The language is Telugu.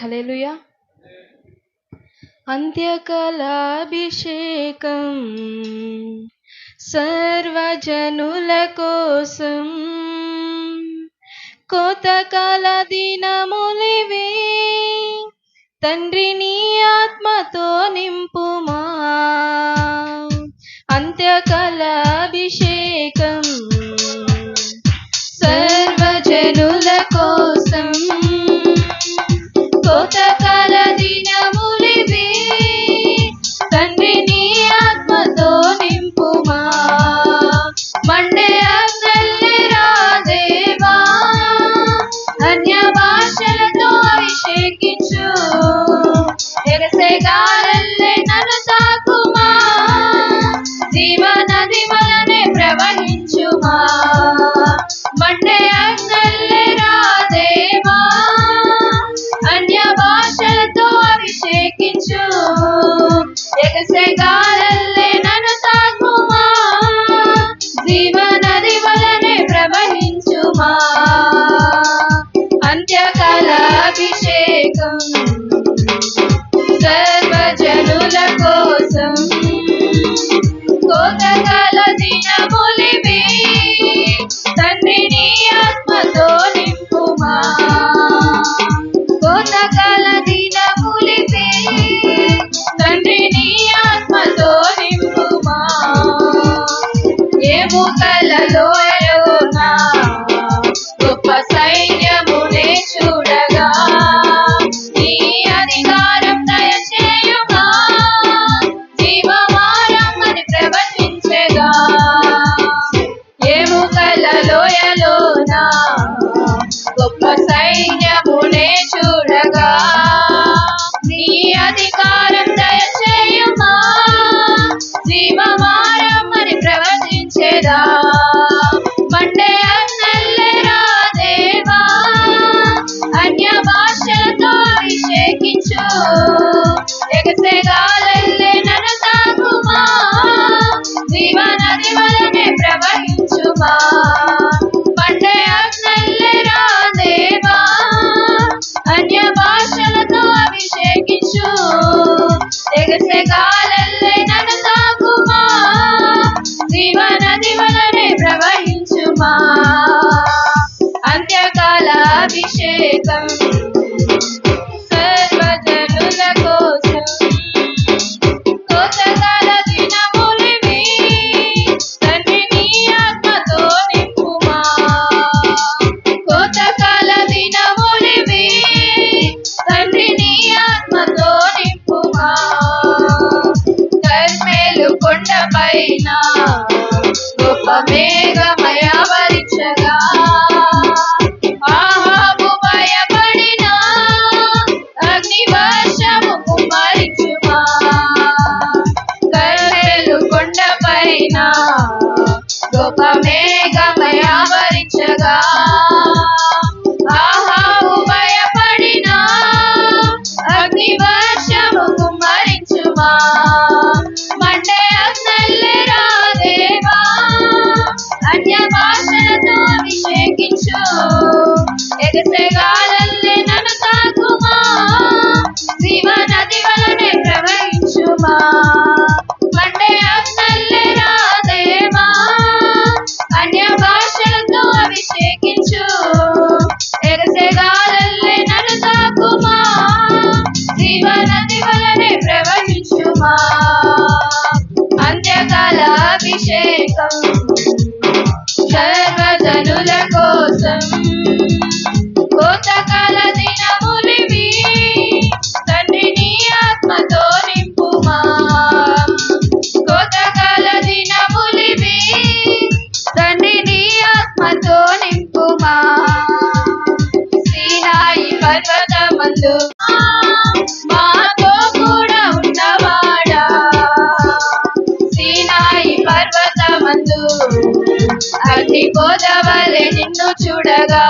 हलेलुया अंत्यकलाभिषेक सर्वजनुलकोसम कोतकाल दिन मुलिवे तंड्री आत्म तो निंपुमा अंत्यकलाभिषेक ఎసగాలల్లే నరసాకుమా? జీవన దివలనే ప్రవహించుమా? పండే అగ్నల్లే రాదేవా అన్య భాషలతో ప్రవహించుమా? అంత్యకాల అభిషేకం మేఘమయ పరీక్షగా ఆహాబు భయపడిన అగ్ని వర్షము కుమరించుమా కర్రెలు కొండపైన గొప్ప మేఘమయ పరీక్షగా ఆహాబు భయపడిన అగ్ని వర్షము కుమరించుమా సనుల కోసం నిన్ను చూడగా